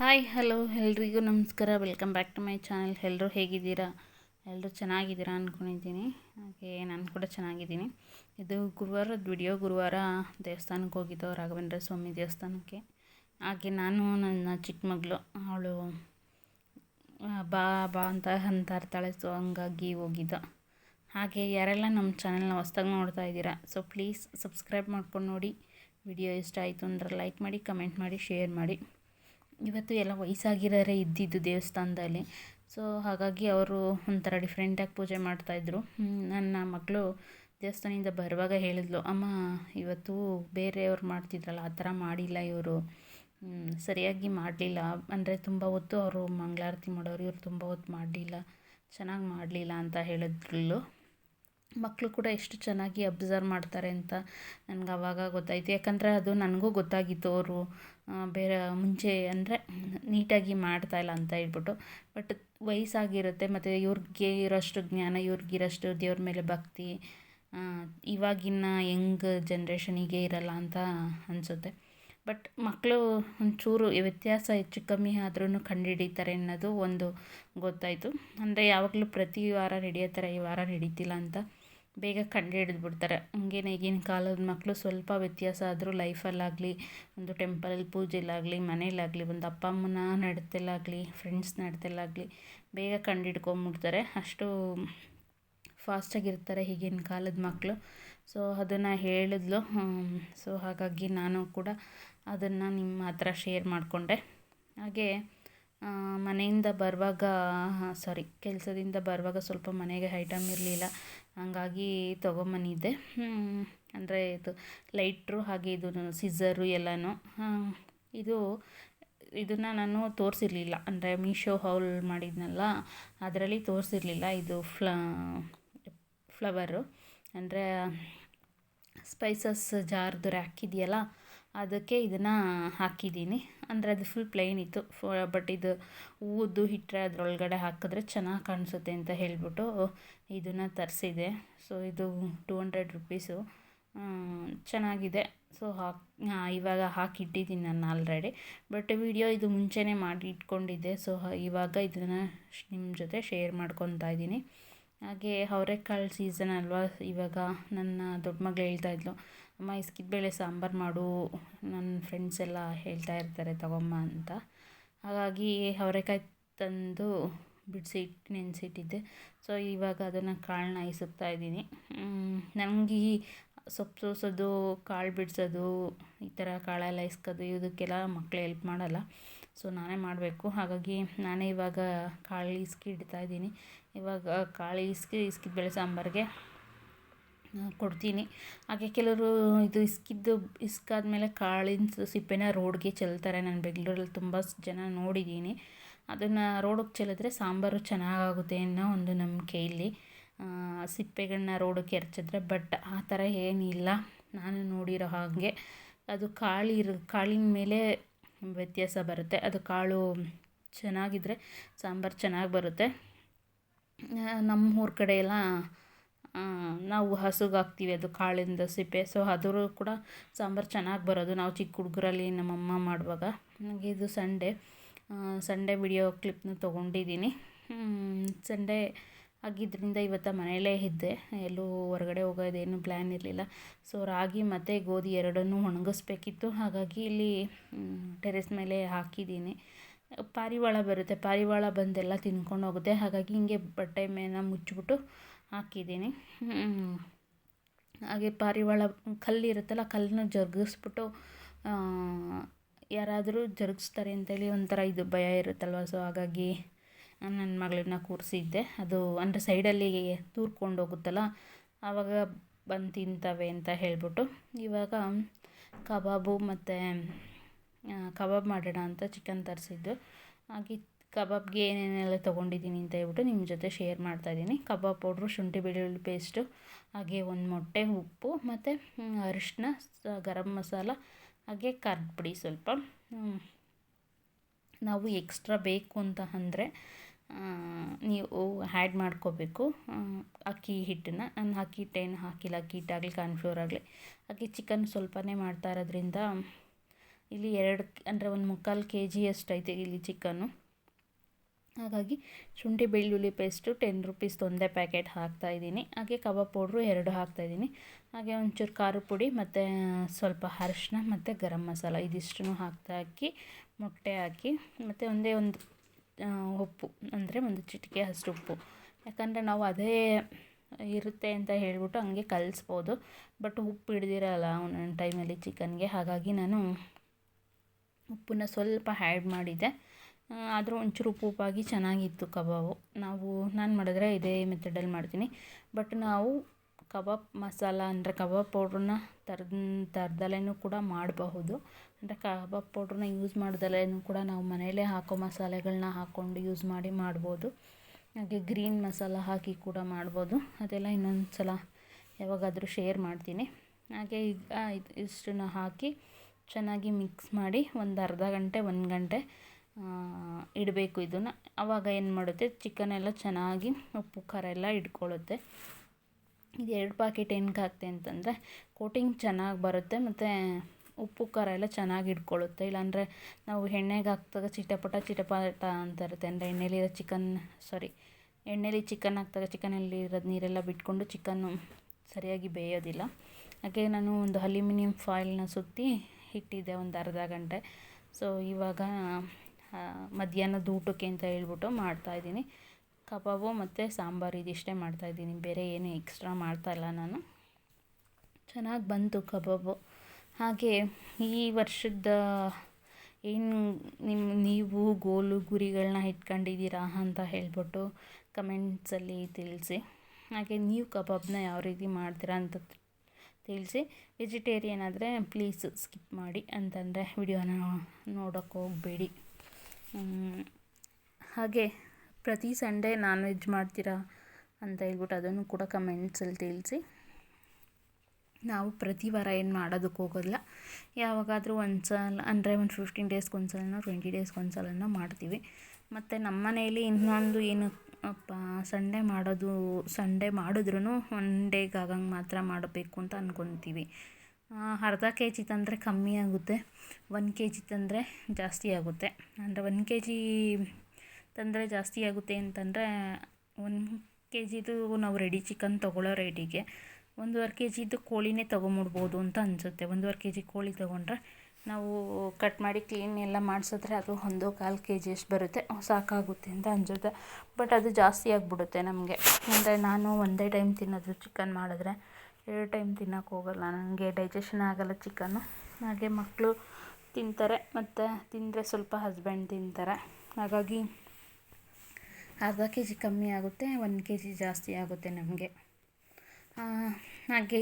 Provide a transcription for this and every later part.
Hi, hello, ಎಲ್ರಿಗೂ ನಮಸ್ಕಾರ. Welcome back to my channel. ಎಲ್ಲರೂ ಹೇಗಿದ್ದೀರಾ? ಎಲ್ಲರೂ ಚೆನ್ನಾಗಿದ್ದೀರಾ ಅಂದ್ಕೊಂಡಿದ್ದೀನಿ ಹಾಗೆ ನಾನು ಕೂಡ ಚೆನ್ನಾಗಿದ್ದೀನಿ. ಇದು ಗುರುವಾರದ ವಿಡಿಯೋ. ಗುರುವಾರ ದೇವಸ್ಥಾನಕ್ಕೆ ಹೋಗಿದ್ದೋ ರಾಘವೇಂದ್ರ ಸ್ವಾಮಿ ದೇವಸ್ಥಾನಕ್ಕೆ. ಹಾಗೆ ನಾನು, ನನ್ನ ಚಿಕ್ಕ ಮಗಳು, ಅವಳು ಬಾ ಬಾ ಅಂತ ಅಂತ ಇರ್ತಾಳೆ ಸೊ ಹಂಗಾಗಿ ಹೋಗಿದ್ದ. ಹಾಗೆ ಯಾರೆಲ್ಲ ನಮ್ಮ ಚಾನಲ್ನ ಹೊಸ್ದಾಗಿ ನೋಡ್ತಾ ಇದ್ದೀರಾ ಸೊ ಪ್ಲೀಸ್ ಸಬ್ಸ್ಕ್ರೈಬ್ ಮಾಡ್ಕೊಂಡು ನೋಡಿ. ವಿಡಿಯೋ ಇಷ್ಟ ಆಯಿತು ಅಂದ್ರೆ ಲೈಕ್ ಮಾಡಿ ಕಮೆಂಟ್ ಮಾಡಿ ಶೇರ್ ಮಾಡಿ. ಇವತ್ತು ಎಲ್ಲ ವಯಸ್ಸಾಗಿರೋರೆ ಇದ್ದಿದ್ದು ದೇವಸ್ಥಾನದಲ್ಲಿ. ಸೊ ಹಾಗಾಗಿ ಅವರು ಒಂಥರ ಡಿಫ್ರೆಂಟಾಗಿ ಪೂಜೆ ಮಾಡ್ತಾಯಿದ್ರು ನನ್ನ ಮಗಳು ದೇವಸ್ಥಾನದಿಂದ ಬರುವಾಗ ಹೇಳಿದ್ಲು, ಅಮ್ಮ, ಇವತ್ತು ಬೇರೆಯವ್ರು ಮಾಡ್ತಿದ್ರಲ್ಲ, ಆ ಥರ ಮಾಡಿಲ್ಲ ಇವರು. ಸರಿಯಾಗಿ ಮಾಡಲಿಲ್ಲ. ಅಂದರೆ ತುಂಬ ಹೊತ್ತು ಅವರು ಮಂಗಳಾರತಿ ಮಾಡೋರು, ಇವರು ತುಂಬ ಹೊತ್ತು ಮಾಡಲಿಲ್ಲ. ಚೆನ್ನಾಗಿ ಮಾಡಲಿಲ್ಲ, ಅಂತ ಹೇಳಿದ್ಳು ಮಕ್ಕಳು ಕೂಡ ಎಷ್ಟು ಚೆನ್ನಾಗಿ ಅಬ್ಸರ್ವ್ ಮಾಡ್ತಾರೆ ಅಂತ ನನಗೆ ಆವಾಗ ಗೊತ್ತಾಯಿತು. ಯಾಕಂದರೆ ಅದು ನನಗೂ ಗೊತ್ತಾಗಿತ್ತು ಅವರು ಬೇರೆ ಮುಂಚೆ ಅಂದರೆ ನೀಟಾಗಿ ಮಾಡ್ತಾಯಿಲ್ಲ ಅಂತ ಹೇಳ್ಬಿಟ್ಟು. ಬಟ್ ವಯಸ್ಸಾಗಿರುತ್ತೆ ಮತ್ತು ಇವ್ರಿಗೆ ಇರೋಷ್ಟು ಜ್ಞಾನ ಇವ್ರಿಗಿರೋಷ್ಟು ದೇವ್ರ ಮೇಲೆ ಭಕ್ತಿ ಇವಾಗಿನ ಯಂಗ್ ಜನ್ರೇಷನಿಗೆ ಇರಲ್ಲ ಅಂತ ಅನಿಸುತ್ತೆ. ಬಟ್ ಮಕ್ಕಳು ಒಂಚೂರು ವ್ಯತ್ಯಾಸ ಹೆಚ್ಚು ಕಮ್ಮಿ ಆದ್ರೂ ಕಂಡುಹಿಡಿತಾರೆ ಅನ್ನೋದು ಒಂದು ಗೊತ್ತಾಯಿತು. ಅಂದರೆ ಯಾವಾಗಲೂ ಪ್ರತಿ ವಾರ ನಡೆಯೋ ಥರ ಈ ವಾರ ನಡೀತಿಲ್ಲ ಅಂತ ಬೇಗ ಕಂಡು ಬಿಡ್ತಾರೆ ಹಂಗೇನೆ ಈಗಿನ ಕಾಲದ ಮಕ್ಕಳು ಸ್ವಲ್ಪ ವ್ಯತ್ಯಾಸ ಆದರೂ ಲೈಫಲ್ಲಾಗಲಿ, ಒಂದು ಟೆಂಪಲಲ್ಲಿ ಪೂಜೆಲಾಗಲಿ ಮನೇಲಾಗಲಿ ಒಂದು ಅಪ್ಪ ಅಮ್ಮನ ನಡತೆಲಾಗಲಿ ಫ್ರೆಂಡ್ಸ್ ನಡತೆಲಾಗಲಿ ಬೇಗ ಕಂಡು ಹಿಡ್ಕೊಂಬಿಡ್ತಾರೆ ಅಷ್ಟು ಫಾಸ್ಟಾಗಿರ್ತಾರೆ ಈಗಿನ ಕಾಲದ ಮಕ್ಕಳು ಸೊ, ಅದನ್ನು ಹೇಳಿದ್ಲು. ಸೊ, ಹಾಗಾಗಿ ನಾನು ಕೂಡ ಅದನ್ನು ನಿಮ್ಮ ಹತ್ರ ಶೇರ್ ಮಾಡಿಕೊಂಡೆ. ಹಾಗೆ ಮನೆಯಿಂದ ಬರುವಾಗ ಸಾರಿ ಕೆಲಸದಿಂದ ಬರುವಾಗ ಸ್ವಲ್ಪ ಮನೆಗೆ ಐಟಮ್ ಇರಲಿಲ್ಲ. ಹಂಗಾಗಿ ತೊಗೊಂಬಂದಿದ್ದೆ. ಅಂದರೆ ಇದು ಲೈಟ್ರು ಹಾಗೆ ಇದು ಸಿಝರು ಎಲ್ಲನೂ. ಇದು, ಇದನ್ನು ನಾನು ತೋರಿಸಿರ್ಲಿಲ್ಲ. ಅಂದರೆ ಮೀಶೋ ಹೌಲ್ ಮಾಡಿದ್ನಲ್ಲ, ಅದರಲ್ಲಿ ತೋರಿಸಿರ್ಲಿಲ್ಲ. ಇದು ಫ್ಲ ಫ್ಲವರು ಅಂದರೆ ಸ್ಪೈಸಸ್ ಜಾರ್ದು ರ್ಯಾಕ್ ಇದೆಯಲ್ಲ ಅದಕ್ಕೆ ಇದನ್ನು ಹಾಕಿದ್ದೀನಿ. ಅಂದರೆ ಅದು ಫುಲ್ ಪ್ಲೈನ್ ಇತ್ತು. ಬಟ್ ಇದು ಹೂವದ್ದು ಹಿಟ್ಟರೆ ಅದರೊಳಗಡೆ ಹಾಕಿದ್ರೆ ಚೆನ್ನಾಗಿ ಕಾಣಿಸುತ್ತೆ ಅಂತ ಹೇಳಿಬಿಟ್ಟು ಇದನ್ನು ತರಿಸಿದೆ. ಸೊ ಇದು ಟೂ ಹಂಡ್ರೆಡ್ ರುಪೀಸು ಚೆನ್ನಾಗಿದೆ. ಸೊ ಹಾಕಿ ಇವಾಗ ಹಾಕಿಟ್ಟಿದ್ದೀನಿ ನಾನು ಆಲ್ರೆಡಿ ಬಟ್ ವಿಡಿಯೋ ಇದು ಮುಂಚೆನೇ ಮಾಡಿ ಇಟ್ಕೊಂಡಿದ್ದೆ. ಸೊ ಇವಾಗ ಇದನ್ನು ನಿಮ್ಮ ಜೊತೆ ಶೇರ್ ಮಾಡ್ಕೊತಾ ಇದ್ದೀನಿ. ಹಾಗೆ ಅವರೆಕಾಳು ಸೀಸನ್ ಅಲ್ವಾ ಇವಾಗ ನನ್ನ ದೊಡ್ಡ ಮಗಳು ಹೇಳ್ತಾಯಿದ್ಲು ಅಮ್ಮ ಬೇಳೆ ಸಾಂಬಾರು ಮಾಡು ನನ್ನ ಫ್ರೆಂಡ್ಸ್ ಎಲ್ಲ ಹೇಳ್ತಾ ಇರ್ತಾರೆ, ತಗೊಮ್ಮ ಅಂತ. ಹಾಗಾಗಿ ಅವರೆಕಾಯಿ ತಂದು ಬಿಡಿಸಿ ನೆನೆಸಿಟ್ಟಿದ್ದೆ. ಸೊ ಇವಾಗ ಅದನ್ನು ಕಾಳನ್ನ ನಾಯಿಸುತ್ತಾ ಇದ್ದೀನಿ. ನನಗೆ ಈ ಸೊಪ್ಪು ಸೋಸೋದು, ಕಾಳು ಬಿಡಿಸೋದು, ಈ ಥರ ಕಾಳೆಲ್ಲ ಇಸ್ಕೋದು ಇದಕ್ಕೆಲ್ಲ ಮಕ್ಕಳು ಹೆಲ್ಪ್ ಮಾಡಲ್ಲ. ಸೊ ನಾನೇ ಮಾಡಬೇಕು. ಹಾಗಾಗಿ ನಾನೇ ಇವಾಗ ಕಾಳು ಇಸ್ಕಿ ಇಡ್ತಾ ಇದ್ದೀನಿ. ಇವಾಗ ಕಾಳು ಇಸ್ಕಿ ಇಸ್ಕಿದ ಬೇಳೆ ಸಾಂಬಾರಿಗೆ ಕೊಡ್ತೀನಿ. ಹಾಗೆ ಕೆಲವರು ಇದು ಇಸ್ಕಿದ್ದು, ಇಸ್ಕಾದ್ಮೇಲೆ ಕಾಳಿನ ಸಿಪ್ಪೆನ ರೋಡ್ಗೆ ಚೆಲ್ತಾರೆ. ನಾನು ಬೆಂಗಳೂರಲ್ಲಿ ತುಂಬ ಜನ ನೋಡಿದ್ದೀನಿ. ಅದನ್ನು ರೋಡಿಗೆ ಚೆಲ್ಲಿದ್ರೆ ಸಾಂಬಾರು ಚೆನ್ನಾಗಾಗುತ್ತೆ ಅನ್ನೋ ಒಂದು ನಂಬಿಕೆ ಇಲ್ಲಿ. ಸಿಪ್ಪೆಗಳನ್ನ ರೋಡಕ್ಕೆ ಎರಚಿದ್ರೆ, ಬಟ್ ಆ ಥರ ಏನಿಲ್ಲ. ನಾನು ನೋಡಿರೋ ಹಾಗೆ. ಅದು ಕಾಳಿರ ಕಾಳಿನ ಮೇಲೆ ವ್ಯತ್ಯಾಸ ಬರುತ್ತೆ. ಅದು ಕಾಳು ಚೆನ್ನಾಗಿದ್ದರೆ ಸಾಂಬಾರು ಚೆನ್ನಾಗಿ ಬರುತ್ತೆ. ನಮ್ಮ ಊರ ಕಡೆ ಎಲ್ಲ ನಾವು ಹಸುಗೆ ಹಾಕ್ತೀವಿ ಅದು ಕಾಳಿಂದ ಸಿಪ್ಪೆ. ಸೊ ಅದರೂ ಕೂಡ ಸಾಂಬಾರು ಚೆನ್ನಾಗಿ ಬರೋದು. ನಾವು ಚಿಕ್ಕ ಹುಡುಗರಲ್ಲಿ ನಮ್ಮಮ್ಮ ಮಾಡುವಾಗ. ನನಗೆ ಇದು ಸಂಡೇ. ಸಂಡೇ ವಿಡಿಯೋ ಕ್ಲಿಪ್ನ ತೊಗೊಂಡಿದ್ದೀನಿ. ಸಂಡೇ ಆಗಿದ್ದರಿಂದ ಇವತ್ತು ಮನೆಯಲ್ಲೇ ಇದ್ದೆ. ಎಲ್ಲೂ ಹೊರಗಡೆ ಹೋಗೋದೇನು ಪ್ಲ್ಯಾನ್ ಇರಲಿಲ್ಲ. ಸೊ ರಾಗಿ ಮತ್ತು ಗೋಧಿ ಎರಡನ್ನೂ ಒಣಗಿಸ್ಬೇಕಿತ್ತು. ಹಾಗಾಗಿ ಇಲ್ಲಿ ಟೆರೆಸ್ ಮೇಲೆ ಹಾಕಿದ್ದೀನಿ. ಪಾರಿವಾಳ ಬರುತ್ತೆ. ಪಾರಿವಾಳ ಬಂದೆಲ್ಲ ತಿನ್ಕೊಂಡು ಹೋಗುತ್ತೆ. ಹಾಗಾಗಿ ಹಿಂಗೆ ಬಟ್ಟೆ ಮೇಲೆ ಮುಚ್ಚಿಬಿಟ್ಟು ಹಾಕಿದ್ದೀನಿ. ಹಾಗೆ ಪಾರಿವಾಳ ಕಲ್ಲಿರುತ್ತಲ್ಲ ಕಲ್ಲನ್ನ ಜರುಗಿಸ್ಬಿಟ್ಟು ಯಾರಾದರೂ ಜರುಗಿಸ್ತಾರೆ ಅಂತೇಳಿ ಒಂಥರ ಇದು ಭಯ ಇರುತ್ತಲ್ವ. ಸೊ ಹಾಗಾಗಿ ನನ್ನ ಮಗಳನ್ನ ಕೂರಿಸಿದ್ದೆ. ಅದು ಅಂದರೆ ಸೈಡಲ್ಲಿ ತೂರ್ಕೊಂಡು ಹೋಗುತ್ತಲ್ಲ, ಆವಾಗ ಬಂದು ತಿಂತವೆ ಅಂತ ಹೇಳಿಬಿಟ್ಟು, ಇವಾಗ ಕಬಾಬು ಮತ್ತು ಕಬಾಬ್ ಮಾಡೋಣ ಅಂತ ಚಿಕನ್ ತರಿಸಿದ್ದು. ಹಾಗೆ ಕಬಾಬ್ಗೆ ಏನೇನೆಲ್ಲ ತೊಗೊಂಡಿದ್ದೀನಿ ಅಂತ ಹೇಳ್ಬಿಟ್ಟು ನಿಮ್ಮ ಜೊತೆ ಶೇರ್ ಮಾಡ್ತಾಯಿದ್ದೀನಿ ಕಬಾಬ್ ಪೌಡ್ರು, ಶುಂಠಿ ಬೆಳ್ಳುಳ್ಳಿ ಪೇಸ್ಟು, ಹಾಗೆ ಒಂದು ಮೊಟ್ಟೆ, ಉಪ್ಪು ಮತ್ತು ಅರಿಶಿನ ಗರಂ ಮಸಾಲ, ಹಾಗೆ ಖಾರದ ಪುಡಿ ಸ್ವಲ್ಪ. ನಾವು ಎಕ್ಸ್ಟ್ರಾ ಬೇಕು ಅಂತ ಅಂದರೆ ನೀವು ಹ್ಯಾಡ್ ಮಾಡ್ಕೋಬೇಕು. ಅಕ್ಕಿ ಹಿಟ್ಟನ್ನು. ನಾನು ಅಕ್ಕಿ ಹಿಟ್ಟೇನು ಹಾಕಿಲ್ಲ. ಅಕ್ಕಿ ಹಿಟ್ಟಾಗಲಿ ಕಾರ್ನ್ಫ್ಲೋರ್ ಆಗಲಿ. ಅಕ್ಕಿ ಚಿಕನ್ ಸ್ವಲ್ಪನೇ ಮಾಡ್ತಾ ಇರೋದ್ರಿಂದ, ಇಲ್ಲಿ ಎರಡು, ಅಂದರೆ ಒಂದು ಮುಕ್ಕಾಲು ಕೆ ಜಿಯಷ್ಟು ಐತೆ ಇಲ್ಲಿ ಚಿಕನ್ನು. ಹಾಗಾಗಿ ಶುಂಠಿ ಬೆಳ್ಳುಳ್ಳಿ ಪೇಸ್ಟು ಟೆನ್ ರುಪೀಸ್ದು ಒಂದೇ ಪ್ಯಾಕೆಟ್ ಹಾಕ್ತಾಯಿದ್ದೀನಿ ಹಾಗೆ ಕಬಾಬ್ ಪೌಡ್ರು ಎರಡು ಹಾಕ್ತಾಯಿದ್ದೀನಿ ಹಾಗೆ ಒಂಚೂರು ಖಾರದ ಪುಡಿ ಮತ್ತು ಸ್ವಲ್ಪ ಅರಶಿನ ಮತ್ತು ಗರಂ ಮಸಾಲ ಇದಿಷ್ಟನ್ನು ಹಾಕ್ತಾ ಹಾಕಿ, ಮೊಟ್ಟೆ ಹಾಕಿ, ಮತ್ತು ಒಂದೇ ಒಂದು ಉಪ್ಪು, ಅಂದರೆ ಒಂದು ಚಿಟಿಕೆ ಅಷ್ಟು ಉಪ್ಪು. ಯಾಕಂದರೆ ನಾವು ಅದೇ ಇರುತ್ತೆ ಅಂತ ಹೇಳಿಬಿಟ್ಟು ಹಂಗೆ ಕಲಿಸ್ಬೋದು. ಬಟ್ ಉಪ್ಪು ಹಿಡ್ದಿರಲ್ಲ ಒಂದೊಂದು ಟೈಮಲ್ಲಿ ಚಿಕನ್ಗೆ. ಹಾಗಾಗಿ ನಾನು ಉಪ್ಪನ್ನ ಸ್ವಲ್ಪ ಆ್ಯಡ್ ಮಾಡಿದ್ದೆ. ಆದರೂ ಒಂಚೂರು ಉಪ್ಪು ಉಪ್ಪಾಗಿ ಚೆನ್ನಾಗಿತ್ತು ಕಬಾಬು. ನಾವು ನಾನು ಮಾಡಿದ್ರೆ ಇದೇ ಮೆಥಡಲ್ಲಿ ಮಾಡ್ತೀನಿ. ಬಟ್ ನಾವು ಕಬಾಬ್ ಮಸಾಲ ಅಂದರೆ ಕಬಾಬ್ ಪೌಡ್ರನ್ನ ತರ್ದ ತರ್ದಲೇ ಕೂಡ ಮಾಡಬಹುದು. ಅಂದರೆ ಕಬಾಬ್ ಪೌಡ್ರನ್ನ ಯೂಸ್ ಮಾಡ್ದಲೇ ಕೂಡ ನಾವು ಮನೆಯಲ್ಲೇ ಹಾಕೋ ಮಸಾಲೆಗಳನ್ನ ಹಾಕ್ಕೊಂಡು ಯೂಸ್ ಮಾಡಿ ಮಾಡ್ಬೋದು. ಹಾಗೆ ಗ್ರೀನ್ ಮಸಾಲ ಹಾಕಿ ಕೂಡ ಮಾಡ್ಬೋದು. ಅದೆಲ್ಲ ಇನ್ನೊಂದು ಸಲ ಯಾವಾಗಾದರೂ ಶೇರ್ ಮಾಡ್ತೀನಿ. ಹಾಗೆ ಈಗ ಇಷ್ಟನ್ನು ಹಾಕಿ ಚೆನ್ನಾಗಿ ಮಿಕ್ಸ್ ಮಾಡಿ ಒಂದು ಅರ್ಧ ಗಂಟೆ, ಒಂದು ಗಂಟೆ ಇಡಬೇಕು ಇದನ್ನು. ಆವಾಗ ಏನು ಮಾಡುತ್ತೆ? ಚಿಕನ್ ಎಲ್ಲ ಚೆನ್ನಾಗಿ ಉಪ್ಪು, ಖಾರ ಎಲ್ಲ ಹಿಡ್ಕೊಳ್ಳುತ್ತೆ ಇದು ಎರಡು ಪ್ಯಾಕೆಟ್ ಏನಕ್ಕೆ ಹಾಕ್ತೆ ಅಂತಂದರೆ ಕೋಟಿಂಗ್ ಚೆನ್ನಾಗಿ ಬರುತ್ತೆ ಮತ್ತು ಉಪ್ಪು, ಖಾರ ಎಲ್ಲ ಚೆನ್ನಾಗಿ ಇಟ್ಕೊಳ್ಳುತ್ತೆ. ಇಲ್ಲಾಂದರೆ ನಾವು ಎಣ್ಣೆಗೆ ಹಾಕ್ದಾಗ ಚಿಟಪಟ ಚಿಟಪಟ ಅಂತ ಇರುತ್ತೆ. ಅಂದರೆ ಎಣ್ಣೆಲಿರೋ ಚಿಕನ್ ಸಾರಿ ಎಣ್ಣೆಲಿ ಚಿಕನ್ ಹಾಕ್ದಾಗ ಚಿಕನಲ್ಲಿ ಇರೋದು ನೀರೆಲ್ಲ ಬಿಟ್ಕೊಂಡು ಚಿಕನ್ನು ಸರಿಯಾಗಿ ಬೇಯೋದಿಲ್ಲ. ಹಾಗೆ ನಾನು ಒಂದು ಅಲ್ಯೂಮಿನಿಯಂ ಫಾಯಿಲ್ನ ಸುತ್ತಿ ಇಟ್ಟಿದ್ದೆ ಒಂದು ಅರ್ಧ ಗಂಟೆ. ಸೊ ಇವಾಗ ಮಧ್ಯಾಹ್ನದ ಊಟಕ್ಕೆ ಅಂತ ಹೇಳ್ಬಿಟ್ಟು ಮಾಡ್ತಾಯಿದ್ದೀನಿ ಕಬಾಬು ಮತ್ತು ಸಾಂಬಾರು ಇದಿಷ್ಟೇ ಮಾಡ್ತಾಯಿದ್ದೀನಿ ಬೇರೆ ಏನೂ ಎಕ್ಸ್ಟ್ರಾ ಮಾಡ್ತಾಯಿಲ್ಲ ನಾನು. ಚೆನ್ನಾಗಿ ಬಂತು ಕಬಾಬು. ಹಾಗೆ ಈ ವರ್ಷದ ಏನು ನಿಮ್ಮ ನೀವು ಗೋಲು ಗುರಿಗಳನ್ನ ಇಟ್ಕೊಂಡಿದ್ದೀರಾ ಅಂತ ಹೇಳ್ಬಿಟ್ಟು ಕಮೆಂಟ್ಸಲ್ಲಿ ತಿಳಿಸಿ. ಹಾಗೆ ನೀವು ಕಬಾಬ್ನ ಯಾವ ರೀತಿ ಮಾಡ್ತೀರಾ ಅಂತ ತಿಳಿಸಿ. ವೆಜಿಟೇರಿಯನ್ ಆದರೆ ಪ್ಲೀಸ್ ಸ್ಕಿಪ್ ಮಾಡಿ. ಅಂತಂದರೆ ವಿಡಿಯೋನ ನೋಡೋಕ್ಕೆ ಹೋಗಬೇಡಿ. ಹಾಗೆ ಪ್ರತಿ ಸಂಡೇ ನಾನ್ ವೆಜ್ ಮಾಡ್ತೀರಾ ಅಂತ ಹೇಳ್ಬಿಟ್ಟು ಅದನ್ನು ಕೂಡ ಕಮೆಂಟ್ಸಲ್ಲಿ ತಿಳಿಸಿ. ನಾವು ಪ್ರತಿ ವಾರ ಏನು ಮಾಡೋದಕ್ಕೆ ಹೋಗೋದಿಲ್ಲ. ಯಾವಾಗಾದರೂ ಒಂದು ಸಲ ಅಂದರೆ ಒಂದು ಫಿಫ್ಟೀನ್ ಡೇಸ್ಗೆ ಒಂದು ಸಲನೋ ಟ್ವೆಂಟಿ ಡೇಸ್ಗೆ ಒಂದು ಸಲನೋ ಮಾಡ್ತೀವಿ. ಮತ್ತು ನಮ್ಮ ಮನೆಯಲ್ಲಿ ಇನ್ನೊಂದು ಏನು, ಅಪ್ಪ, ಸಂಡೇ ಮಾಡೋದು, ಸಂಡೇ ಮಾಡಿದ್ರೂ ಒನ್ ಡೇಗೆ ಮಾತ್ರ ಮಾಡಬೇಕು ಅಂತ ಅಂದ್ಕೊತೀವಿ ಅರ್ಧ ಕೆ ಜಿ ತಂದರೆ ಕಮ್ಮಿ ಆಗುತ್ತೆ. ಒನ್ ಕೆ ಜಿ ತಂದರೆ ಜಾಸ್ತಿ ಆಗುತ್ತೆ. ಅಂದರೆ ಒನ್ ಕೆ ಜಿ ತಂದರೆ ಜಾಸ್ತಿ ಆಗುತ್ತೆ ಅಂತಂದರೆ ಒನ್ ಕೆ ಜಿದು ನಾವು ರೆಡಿ ಚಿಕನ್ ತೊಗೊಳ್ಳೋ ರೇಟಿಗೆ ಒಂದೂವರೆ ಕೆ ಜಿದು ಕೋಳಿನೇ ತೊಗೊಂಬಿಡ್ಬೋದು ಅಂತ ಅನಿಸುತ್ತೆ. ಒಂದೂವರೆ ಕೆ ಜಿ ಕೋಳಿ ತೊಗೊಂಡ್ರೆ ನಾವು ಕಟ್ ಮಾಡಿ ಕ್ಲೀನ್ ಎಲ್ಲ ಮಾಡಿಸಿದ್ರೆ ಅದು ಒಂದು ಕಾಲು ಕೆ ಜಿ ಎಷ್ಟು ಬರುತ್ತೆ. ಸಾಕಾಗುತ್ತೆ ಅಂತ ಅನಿಸುತ್ತೆ. ಬಟ್ ಅದು ಜಾಸ್ತಿ ಆಗಿಬಿಡುತ್ತೆ ನಮಗೆ. ಅಂದರೆ ನಾನು ಒಂದೇ ಟೈಮ್ ತಿನ್ನೋದು ಚಿಕನ್ ಮಾಡಿದ್ರೆ ಎರಡು ಟೈಮ್ ತಿನ್ನೋಕೆ ಹೋಗಲ್ಲ, ನನಗೆ ಡೈಜೆಷನ್ ಆಗಲ್ಲ ಚಿಕನ್ನು ಹಾಗೆ ಮಕ್ಕಳು ತಿಂತಾರೆ, ಮತ್ತು ತಿಂದರೆ ಸ್ವಲ್ಪ ಹಸ್ಬೆಂಡ್ ತಿಂತಾರೆ. ಹಾಗಾಗಿ ಅರ್ಧ ಕೆ ಜಿ ಕಮ್ಮಿ ಆಗುತ್ತೆ, ಒಂದು ಕೆ ಜಿ ಜಾಸ್ತಿ ಆಗುತ್ತೆ ನಮಗೆ. ಹಾಗೆ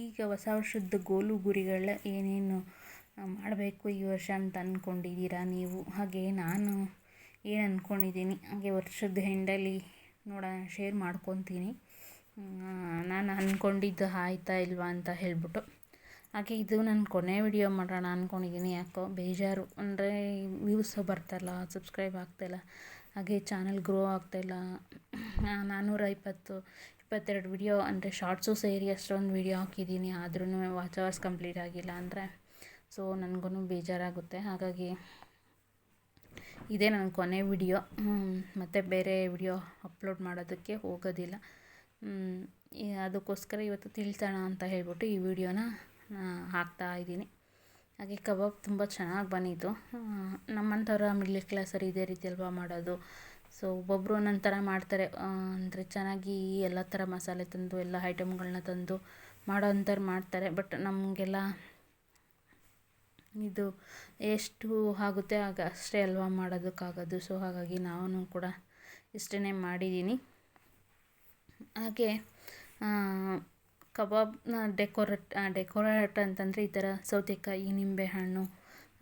ಈಗ ಹೊಸ ವರ್ಷದ ಗೋಲು ಗುರಿಗಳ ಏನೇನು ಮಾಡಬೇಕು ಈ ವರ್ಷ ಅಂತ ಅಂದ್ಕೊಂಡಿದ್ದೀರಾ ನೀವು? ಹಾಗೆ ನಾನು ಏನು ಅಂದ್ಕೊಂಡಿದ್ದೀನಿ ಹಾಗೆ ವರ್ಷದ ಹೆಂಡಲ್ಲಿ ನೋಡೋಣ ಶೇರ್ ಮಾಡ್ಕೊತೀನಿ. ನಾನು ಅಂದ್ಕೊಂಡಿದ್ದು ಆಯ್ತಾ ಇಲ್ವಾ ಅಂತ ಹೇಳ್ಬಿಟ್ಟು. ಹಾಗೆ ಇದು ನನ್ನ ಕೊನೆ ವಿಡಿಯೋ ಮಾಡೋಣ ಅಂದ್ಕೊಂಡಿದ್ದೀನಿ ಯಾಕೋ ಬೇಜಾರು. ಅಂದರೆ ವ್ಯೂಸ್ ಬರ್ತಾಯಿಲ್ಲ ಸಬ್ಸ್ಕ್ರೈಬ್ ಆಗ್ತಾಯಿಲ್ಲ ಹಾಗೆ ಚಾನಲ್ ಗ್ರೋ ಆಗ್ತಾಯಿಲ್ಲ ನಾನ್ನೂರ ಇಪ್ಪತ್ತು, ಇಪ್ಪತ್ತೆರಡು ವಿಡಿಯೋ ಅಂದರೆ ಶಾರ್ಟ್ಸು ಸೇರಿ ಅಷ್ಟೊಂದು ವಿಡಿಯೋ ಹಾಕಿದ್ದೀನಿ ಆದ್ರೂ ವಾಚ್ ಅವರ್ಸ್ ಕಂಪ್ಲೀಟ್ ಆಗಿಲ್ಲ ಅಂದರೆ. ಸೊ ನನಗೂ ಬೇಜಾರಾಗುತ್ತೆ. ಹಾಗಾಗಿ ಇದೇ ನನ್ನ ಕೊನೆ ವಿಡಿಯೋ ಮತ್ತು ಬೇರೆ ವಿಡಿಯೋ ಅಪ್ಲೋಡ್ ಮಾಡೋದಕ್ಕೆ ಹೋಗೋದಿಲ್ಲ. ಅದಕ್ಕೋಸ್ಕರ ಇವತ್ತು ತಿಳಿಸೋಣ ಅಂತ ಹೇಳ್ಬಿಟ್ಟು ಈ ವಿಡಿಯೋನ ಹಾಕ್ತಾ ಇದ್ದೀನಿ. ಹಾಗೆ ಕಬಾಬ್ ತುಂಬ ಚೆನ್ನಾಗಿ ಬಂದಿತ್ತು. ನಮ್ಮಂಥವ್ರ ಮಿಡ್ಲ್ ಕ್ಲಾಸರು ಇದೇ ರೀತಿ ಅಲ್ವಾ ಮಾಡೋದು. ಸೊ ಒಬ್ಬೊಬ್ಬರು ಒಂದೊಂದು ಥರ ಮಾಡ್ತಾರೆ. ಅಂದರೆ ಚೆನ್ನಾಗಿ ಎಲ್ಲ ಥರ ಮಸಾಲೆ ತಂದು, ಎಲ್ಲ ಐಟಮ್ಗಳನ್ನ ತಂದು ಮಾಡೋ ಅಂಥವ್ರು ಮಾಡ್ತಾರೆ. ಬಟ್ ನಮಗೆಲ್ಲ ಇದು ಎಷ್ಟು ಆಗುತ್ತೆ ಆಗ ಅಷ್ಟೇ ಅಲ್ವಾ ಮಾಡೋದಕ್ಕಾಗೋದು. ಸೊ ಹಾಗಾಗಿ ನಾನು ಕೂಡ ಇಷ್ಟೇ ಮಾಡಿದ್ದೀನಿ. ಹಾಗೆ ಕಬಾಬ್ನ ಡೆಕೋರೇಟ್ ಡೆಕೋರೇಟ್ ಅಂತಂದರೆ ಈ ಥರ ಸೌತೆಕಾಯಿ, ನಿಂಬೆಹಣ್ಣು,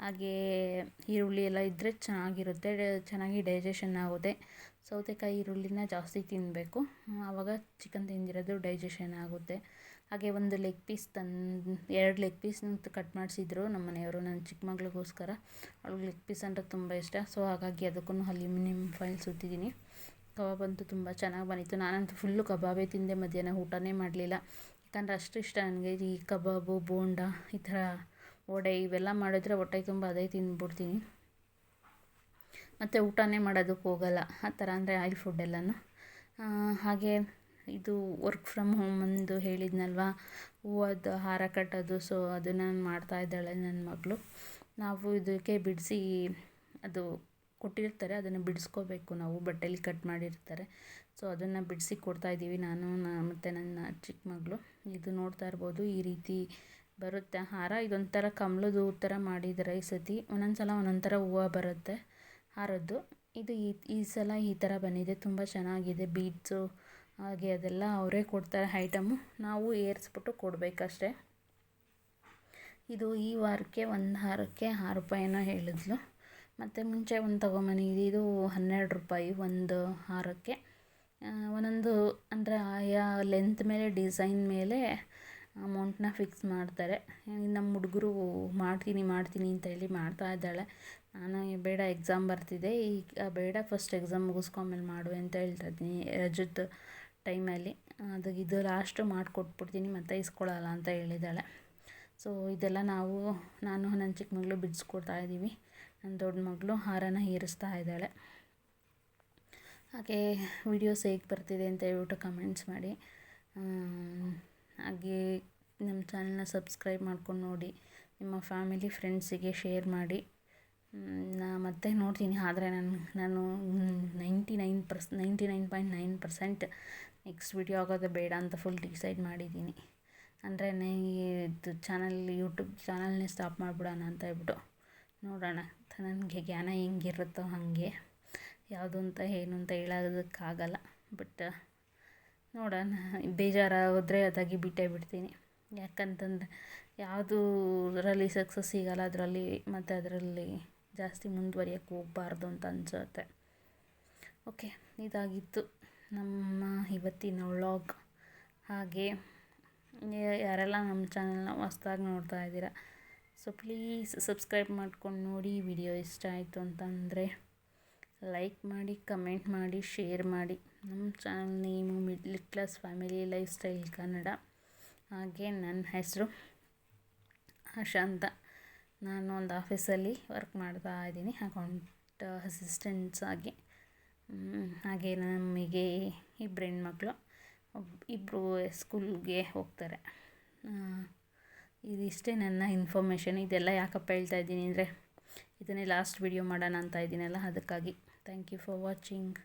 ಹಾಗೇ ಈರುಳ್ಳಿ ಎಲ್ಲ ಇದ್ದರೆ ಚೆನ್ನಾಗಿರುತ್ತೆ ಚೆನ್ನಾಗಿ ಡೈಜೆಷನ್ ಆಗುತ್ತೆ. ಸೌತೆಕಾಯಿ, ಈರುಳ್ಳಿನ ಜಾಸ್ತಿ ತಿನ್ನಬೇಕು ಆವಾಗ ಚಿಕನ್ ತಿಂದಿರೋದು ಡೈಜೆಷನ್ ಆಗುತ್ತೆ. ಹಾಗೆ ಒಂದು ಲೆಗ್ ಪೀಸ್ ತಂದು ಎರಡು ಲೆಗ್ ಪೀಸ್ ಕಟ್ ಮಾಡಿಸಿದ್ರು ನಮ್ಮ ಮನೆಯವರು, ನನ್ನ ಚಿಕ್ಕ ಮಗಳಿಗೋಸ್ಕರ. ಅವ್ಳಿಗೆ ಲೆಗ್ ಪೀಸ್ ಅಂದರೆ ತುಂಬ ಇಷ್ಟ. ಸೊ ಹಾಗಾಗಿ ಅದಕ್ಕೂ ಅಲ್ಯೂಮಿನಿಯಂ ಫಾಯಿಲ್ ಸುತ್ತಿದ್ದೀನಿ. ಕಬಾಬ್ ಅಂತೂ ತುಂಬ ಚೆನ್ನಾಗಿ ಬಂದಿತ್ತು. ನಾನಂತೂ ಫುಲ್ಲು ಕಬಾಬೇ ತಿಂದೆ ಮಧ್ಯಾಹ್ನ, ಊಟನೇ ಮಾಡಲಿಲ್ಲ. ಯಾಕಂದರೆ ಅಷ್ಟು ಇಷ್ಟ ನನಗೆ. ಈ ಕಬಾಬು, ಬೋಂಡ ಈ ಥರ ವಡೆ ಇವೆಲ್ಲ ಮಾಡಿದ್ರೆ ಹೊಟ್ಟೆ ತುಂಬ ಅದೇ ತಿಂದ್ಬಿಡ್ತೀನಿ. ಮತ್ತು ಊಟನೇ ಮಾಡೋದಕ್ಕೆ ಹೋಗಲ್ಲ. ಆ ಥರ ಅಂದರೆ ಆಯಿಲ್ ಫುಡ್ ಎಲ್ಲನೂ. ಹಾಗೆ ಇದು ವರ್ಕ್ ಫ್ರಮ್ ಹೋಮ್ ಅಂದು ಹೇಳಿದ್ನಲ್ವ? ಹೂವದ್ದು ಹಾರ ಕಟ್ಟೋದು ಸೊ ಅದನ್ನು ಮಾಡ್ತಾ ಇದ್ದಾಳೆ ನನ್ನ ಮಗಳು. ನಾವು ಇದಕ್ಕೆ ಬಿಡಿಸಿ ಅದು ಕೊಟ್ಟಿರ್ತಾರೆ, ಅದನ್ನು ಬಿಡಿಸ್ಕೋಬೇಕು ನಾವು, ಬಟ್ಟೆಲಿ ಕಟ್ ಮಾಡಿರ್ತಾರೆ. ಸೊ ಅದನ್ನು ಬಿಡಿಸಿ ಕೊಡ್ತಾಯಿದ್ದೀವಿ ನಾನು ಮತ್ತು ನನ್ನ ಚಿಕ್ಕ ಮಗಳು. ಇದು ನೋಡ್ತಾ ಇರ್ಬೋದು, ಈ ರೀತಿ ಬರುತ್ತೆ. ಹಾರ ಇದೊಂಥರ ಕಮಲದ ಥರ ಮಾಡಿದ್ದಾರೆ ಈ ಸತಿ. ಒಂದೊಂದು ಸಲ ಒಂದೊಂದು ಹೂವು ಬರುತ್ತೆ ಹಾರದ್ದು. ಇದು ಈ ಈ ಸಲ ಈ ಥರ ಬಂದಿದೆ. ತುಂಬ ಚೆನ್ನಾಗಿದೆ. ಬೀಟ್ಸು ಹಾಗೆ ಅದೆಲ್ಲ ಅವರೇ ಕೊಡ್ತಾರೆ ಐಟಮು. ನಾವು ಏರಿಸ್ಬಿಟ್ಟು ಕೊಡಬೇಕಷ್ಟೆ. ಇದು ಈ ವಾರಕ್ಕೆ, ಒಂದು ಹಾರಕ್ಕೆ ಆರು ರೂಪಾಯಿನ ಹೇಳಿದ್ಲು. ಮತ್ತು ಮುಂಚೆ ಒಂದು ತೊಗೊಂಬಂದಿದ್ದು ಇದು ಹನ್ನೆರಡು ರೂಪಾಯಿ ಒಂದು ಹಾರಕ್ಕೆ. ಒಂದೊಂದು ಅಂದರೆ ಆಯಾ ಲೆಂತ್ ಮೇಲೆ ಡಿಸೈನ್ ಮೇಲೆ ಅಮೌಂಟನ್ನ ಫಿಕ್ಸ್ ಮಾಡ್ತಾರೆ. ನಮ್ಮ ಹುಡುಗರು ಮಾಡ್ತೀನಿ ಮಾಡ್ತೀನಿ ಅಂತ ಹೇಳಿ ಮಾಡ್ತಾ ಇದ್ದಾಳೆ. ನಾನು ಬೇಡ ಎಕ್ಸಾಮ್ ಬರ್ತಿದೆ. ಈಗ ಬೇಡ ಫಸ್ಟ್ ಎಕ್ಸಾಮ್ ಮುಗಿಸ್ಕೊಂಮೇಲೆ ಮಾಡು ಅಂತ ಹೇಳ್ತಾ ಇದ್ದೀನಿ ರಜದ ಟೈಮಲ್ಲಿ ಅದು ಇದು ಲಾಸ್ಟ್ ಮಾಡಿಕೊಟ್ಬಿಡ್ತೀನಿ, ಮತ್ತೆ ಇಸ್ಕೊಳ್ಳಲ್ಲ ಅಂತ ಹೇಳಿದ್ದಾಳೆ. ಸೊ ಇದೆಲ್ಲ ನಾವು, ನಾನು ನನ್ನ ಚಿಕ್ಕ ಮಗಳು ಬಿಡಿಸ್ಕೊಡ್ತಾ ಇದ್ದೀವಿ. ನನ್ನ ದೊಡ್ಡ ಮಗಳು ಹಾರನ ಏರಿಸ್ತಾ ಇದ್ದಾಳೆ. ಹಾಗೆ ವಿಡಿಯೋಸ್ ಹೇಗೆ ಬರ್ತಿದೆ ಅಂತ ಹೇಳ್ಬಿಟ್ಟು ಕಮೆಂಟ್ಸ್ ಮಾಡಿ. ಹಾಗೆ ನಮ್ಮ ಚಾನಲ್ನ ಸಬ್ಸ್ಕ್ರೈಬ್ ಮಾಡ್ಕೊಂಡು ನೋಡಿ. ನಿಮ್ಮ ಫ್ಯಾಮಿಲಿ ಫ್ರೆಂಡ್ಸಿಗೆ ಶೇರ್ ಮಾಡಿ. ನಾ ಮತ್ತೆ ನೋಡ್ತೀನಿ. ಆದರೆ ನಾನು ನಾನು ninety nine percent ninety nine point nine percent next video ಆಗೋದು ಬೇಡ ಅಂತ ಫುಲ್ ಡಿಸೈಡ್ ಮಾಡಿದ್ದೀನಿ. ಅಂದರೆ ಇದು ಚಾನಲ್ ಯೂಟ್ಯೂಬ್ ಚಾನಲ್ನೇ ಸ್ಟಾಪ್ ಮಾಡಿಬಿಡೋಣ ಅಂತ ಹೇಳ್ಬಿಟ್ಟು. ನೋಡೋಣ. ನನಗೆ ಜ್ಞಾನ ಹೆಂಗಿರುತ್ತೋ ಹಾಗೆ. ಯಾವುದು ಅಂತ, ಏನು ಅಂತ ಹೇಳೋದಕ್ಕಾಗಲ್ಲ. ಬಟ್, ನೋಡೋಣ. ಬೇಜಾರಾದರೆ ಅದಾಗಿ ಬಿಟ್ಟೇ ಬಿಡ್ತೀನಿ. ಯಾಕಂತಂದರೆ ಯಾವುದರಲ್ಲಿ ಸಕ್ಸಸ್ ಸಿಗಲ್ಲ. ಅದರಲ್ಲಿ ಮತ್ತು ಅದರಲ್ಲಿ ಜಾಸ್ತಿ ಮುಂದುವರಿಯೋಕ್ಕೆ ಹೋಗಬಾರ್ದು ಅಂತ ಅನಿಸುತ್ತೆ. ಓಕೆ, ಇದಾಗಿತ್ತು ನಮ್ಮ ಇವತ್ತಿನ ವ್ಲಾಗ್ ಹಾಗೆ, ಯಾರೆಲ್ಲ ನಮ್ಮ ಚಾನಲ್ನ ಹೊಸ್ದಾಗಿ ನೋಡ್ತಾ ಇದ್ದೀರಾ ಸೊ ಪ್ಲೀಸ್ ಸಬ್ಸ್ಕ್ರೈಬ್ ಮಾಡ್ಕೊಂಡು ನೋಡಿ ವಿಡಿಯೋ ಇಷ್ಟ ಆಯಿತು ಅಂತಂದರೆ ಲೈಕ್ ಮಾಡಿ, ಕಮೆಂಟ್ ಮಾಡಿ, ಶೇರ್ ಮಾಡಿ. ನಮ್ಮ channel name middle class family lifestyle Kannada. ಹಾಗೆ ನನ್ನ ಹೆಸರು ಆಶಾಂತ ನಾನು ಒಂದು ಆಫೀಸಲ್ಲಿ ವರ್ಕ್ ಮಾಡ್ತಾ ಇದ್ದೀನಿ, ಅಕೌಂಟ್ ಅಸಿಸ್ಟೆಂಟ್ಸ್ ಆಗಿ. ಹಾಗೆ ನಮಗೆ ಇಬ್ಬರು ಹೆಣ್ಮಕ್ಳು. ಒಬ್ಬ ಇಬ್ಬರು ಸ್ಕೂಲ್ಗೆ ಹೋಗ್ತಾರೆ. ಇದಿಷ್ಟೇ ನನ್ನ ಇನ್ಫಾರ್ಮೇಷನ್ ಇದೆಲ್ಲ ಯಾಕಪ್ಪ ಹೇಳ್ತಾ ಇದ್ದೀನಿ ಅಂದರೆ, ಇದನ್ನೇ ಲಾಸ್ಟ್ ವಿಡಿಯೋ ಮಾಡೋಣ ಅಂತ ಇದ್ದೀನಲ್ಲ, ಅದಕ್ಕಾಗಿ. Thank you for watching